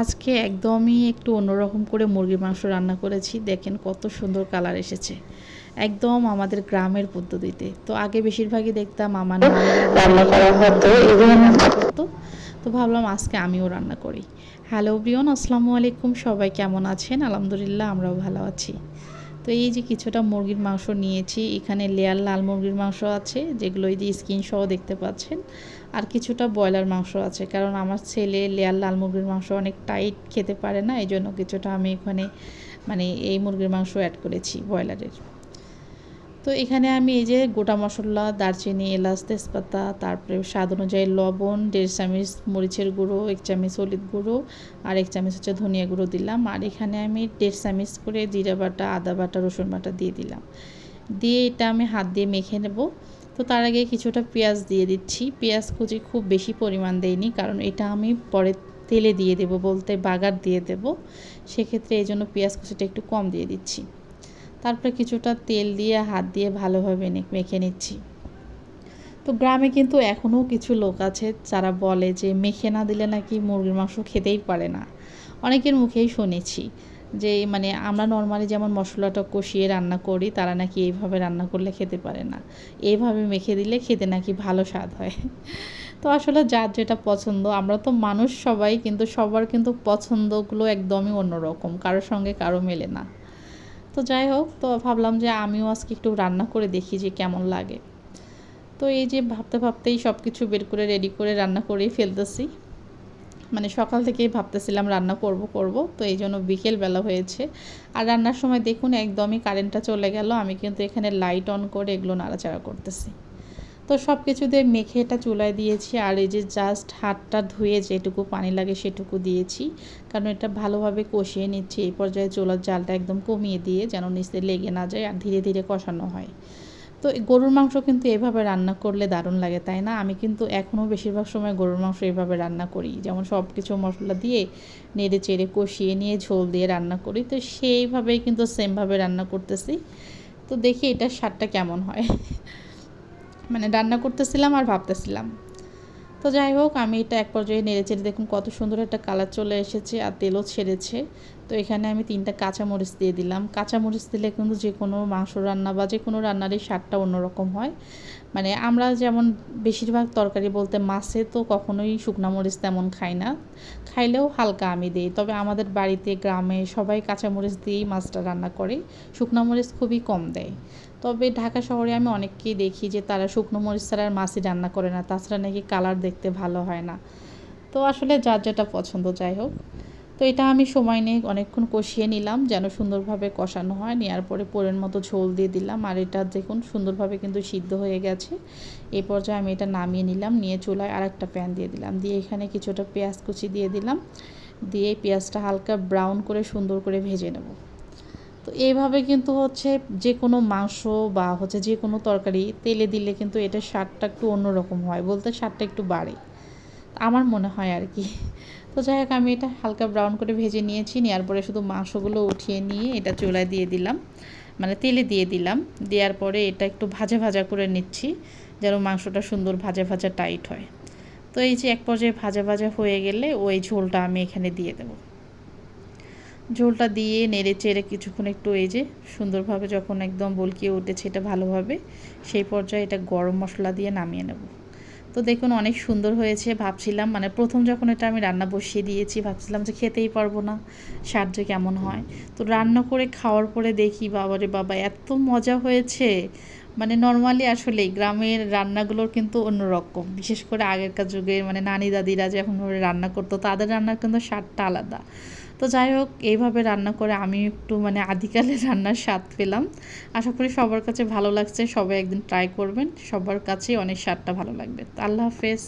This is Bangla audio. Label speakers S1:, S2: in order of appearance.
S1: আজকে একদমই একটু অন্যরকম করে মুরগির মাংস রান্না করেছি। দেখেন কত সুন্দর কালার এসেছে। একদম আমাদের গ্রামের পদ্ধতিতে। তো আগে বেশিরভাগই দেখতাম আমার হতো তো ভাবলাম আজকে আমিও রান্না করি। হ্যালো বিয়ন আসসালামু আলাইকুম। সবাই কেমন আছেন? আলহামদুলিল্লাহ আমরাও ভালো আছি। তো এই যে কিছুটা মুরগির মাংস নিয়েছি, এখানে লেয়ার লাল মুরগির মাংস আছে, যেগুলো এই যে স্কিন সহ দেখতে পাচ্ছেন, আর কিছুটা ব্রয়লার মাংস আছে, কারণ আমার ছেলে লেয়ার লাল মুরগির মাংস অনেক টাইট খেতে পারে না, এই জন্য কিছুটা আমি এখানে মানে এই মুরগির মাংস অ্যাড করেছি ব্রয়লারের। তো এখানে আমি এই যে গোটা মশলা, দারচিনি, এলাচ, তেজপাতা, তারপরে স্বাদ অনুযায়ী লবণ, দেড় চামচ মরিচের গুঁড়ো, এক চামচ হলুদ গুঁড়ো আর এক চামচ হচ্ছে ধনিয়া গুঁড়ো দিলাম। আর এখানে আমি দেড় চামচ করে জিরা বাটা, আদা বাটা, রসুন বাটা দিয়ে দিলাম। দিয়ে এটা আমি হাত দিয়ে মেখে নেব। তো তার আগে কিছুটা পেঁয়াজ দিয়ে দিচ্ছি। পেঁয়াজ কুচি খুব বেশি পরিমাণ দেয়নি কারণ এটা আমি পরে তেলে দিয়ে দেব বলতে বাগার দিয়ে দেব। সেক্ষেত্রে এই জন্য পেঁয়াজ কুচিটা একটু কম দিয়ে দিচ্ছি। তারপরে কিছুটা তেল দিয়ে, হাত দিয়ে ভালোভাবে মেখে নিচ্ছি। তো গ্রামে কিন্তু এখনও কিছু লোক আছে যারা বলে যে মেখে না দিলে নাকি মুরগির মাংস খেতেই পারে না। অনেকের মুখেই শুনেছি যে মানে আমরা নর্মালি যেমন মশলাটা কষিয়ে রান্না করি, তারা নাকি এইভাবে রান্না করলে খেতে পারে না। এইভাবে মেখে দিলে খেতে নাকি ভালো স্বাদ হয়। তো আসলে যার যেটা পছন্দ, আমরা তো মানুষ সবাই, কিন্তু সবার কিন্তু পছন্দগুলো একদমই অন্যরকম, কারোর সঙ্গে কারও মেলে না। তো যাই হোক, তো ভাবলাম যে আমিও আজকে একটু রান্না করে দেখি যে কেমন লাগে। তো এই যে ভাবতে ভাবতেই সব কিছু বের করে রেডি করে রান্না করেই ফেলতেছি। মানে সকাল থেকেই ভাবতেছিলাম রান্না করব করব। তো এই জন্য বিকেলবেলা হয়েছে। আর রান্নার সময় দেখুন একদমই কারেন্টটা চলে গেল, আমি কিন্তু এখানে লাইট অন করে এগুলো নাড়াচাড়া করতেছি। তো সব কিছু দিয়ে মেখে এটা চুলায় দিয়েছি আর এই যে জাস্ট হাতটা ধুয়ে যেটুকু পানি লাগে সেটুকু দিয়েছি। কারণ এটা ভালোভাবে কষিয়ে নিচ্ছি, এই পর্যায়ে চুলার জালটা একদম কমিয়ে দিয়ে যেন নিচে লেগে না যায় আর ধীরে ধীরে কষানো হয়। তো গরুর মাংস কিন্তু এভাবে রান্না করলে দারুণ লাগে, তাই না? আমি কিন্তু এখনও বেশিরভাগ সময় গরুর মাংস এভাবে রান্না করি। যেমন সব কিছু মশলা দিয়ে নেড়ে চেড়ে কষিয়ে নিয়ে ঝোল দিয়ে রান্না করি। তো সেইভাবেই কিন্তু সেমভাবে রান্না করতেছি। তো দেখি এটার স্বাদটা কেমন হয়। মানে রান্না করতেছিলাম আর ভাবতেছিলাম। তো যাই হোক, আমি এটা এক পর্যায়ে নেড়ে চেড়ে দেখুন কত সুন্দর একটা কালার চলে এসেছে আর তেলও ছেড়েছে। তো এখানে আমি তিনটা কাঁচামরিচ দিয়ে দিলাম। কাঁচামরিচ দিলে কিন্তু যে কোনো মাংস রান্না বা যে কোনো রান্নারই স্বাদটা অন্যরকম হয়। মানে আমরা যেমন বেশিরভাগ তরকারি বলতে মাছে তো কখনোই শুকনো মরিচ তেমন খাই না। খাইলেও হালকা আমি দিই। তবে আমাদের বাড়িতে, গ্রামে সবাই কাঁচামরিচ দিয়েই মাছটা রান্না করে। শুকনো মরিচ খুবই কম দেয়। তবে ঢাকা শহরে আমি অনেককেই দেখি যে তারা শুকনো মরিচ ছাড়া আর মাছই রান্না করে না। তাছাড়া নাকি কালার দেখতে ভালো হয় না। তো আসলে যার যেটা পছন্দ, যাই হোক। তো এটা আমি সময় নিয়ে অনেকক্ষণ কষিয়ে নিলাম, যেন সুন্দরভাবে কষানো হয়। নেওয়ার পরে পোড়ের মতো ঝোল দিয়ে দিলাম। আর এটা দেখুন, সুন্দরভাবে কিন্তু সিদ্ধ হয়ে গেছে। এই পর্যায়ে আমি এটা নামিয়ে নিলাম। নিয়ে চুলায় আর একটা প্যান দিয়ে দিলাম। দিয়ে এখানে কিছুটা পেঁয়াজ কুচি দিয়ে দিলাম। দিয়ে পেঁয়াজটা হালকা ব্রাউন করে সুন্দর করে ভেজে নেব। তো এইভাবে কিন্তু হচ্ছে যে কোনো মাংস বা হচ্ছে যে কোনো তরকারি তেলে দিলে কিন্তু এটার স্বাদটা একটু অন্যরকম হয়, বলতে স্বাদটা একটু বাড়ে। আমার মনে হয় আর কি। তো যাই হোক, আমি এটা হালকা ব্রাউন করে ভেজে নিয়েছি, নেওয়ার পরে শুধু মাংসগুলো উঠিয়ে নিয়ে এটা চুলায় দিয়ে দিলাম মানে তেলে দিয়ে দিলাম। দেওয়ার পরে এটা একটু ভাজা ভাজা করে নিচ্ছি, যেন মাংসটা সুন্দর ভাজা ভাজা টাইট হয়। তো এই যে এক পর্যায়ে ভাজা ভাজা হয়ে গেলে ওই ঝোলটা আমি এখানে দিয়ে দেবো। ঝোলটা দিয়ে নেড়ে চেড়ে কিছুক্ষণ একটু এই যে সুন্দরভাবে যখন একদম বলকিয়ে উঠেছে এটা ভালোভাবে, সেই পর্যায়ে এটা গরম মশলা দিয়ে নামিয়ে নেব। তো দেখুন অনেক সুন্দর হয়েছে, ভাবছিলাম মানে প্রথম যখন এটা আমি রান্না বসিয়ে দিয়েছি, ভাবছিলাম যে খেতেই পারব না, স্বাদ কেমন হয়। তো রান্না করে খাওয়ার পরে দেখি বাবারে বাবা, এত মজা হয়েছে। মানে নর্মালি আসলে গ্রামের রান্নাগুলোর কিন্তু অন্যরকম। বিশেষ করে আগেরকার যুগে মানে নানি দাদিরা যখন রান্না করতো, তাদের রান্নার কিন্তু স্বাদটা আলাদা। তো যাই হোক, এইভাবে রান্না করে আমি একটু মানে আদিকালে রান্নার স্বাদ পেলাম। আশা করি সবার কাছে ভালো লাগছে, সবাই একদিন ট্রাই করবেন। সবার কাছেই অনেক স্বাদটা ভালো লাগবে। আল্লাহ হাফেজ।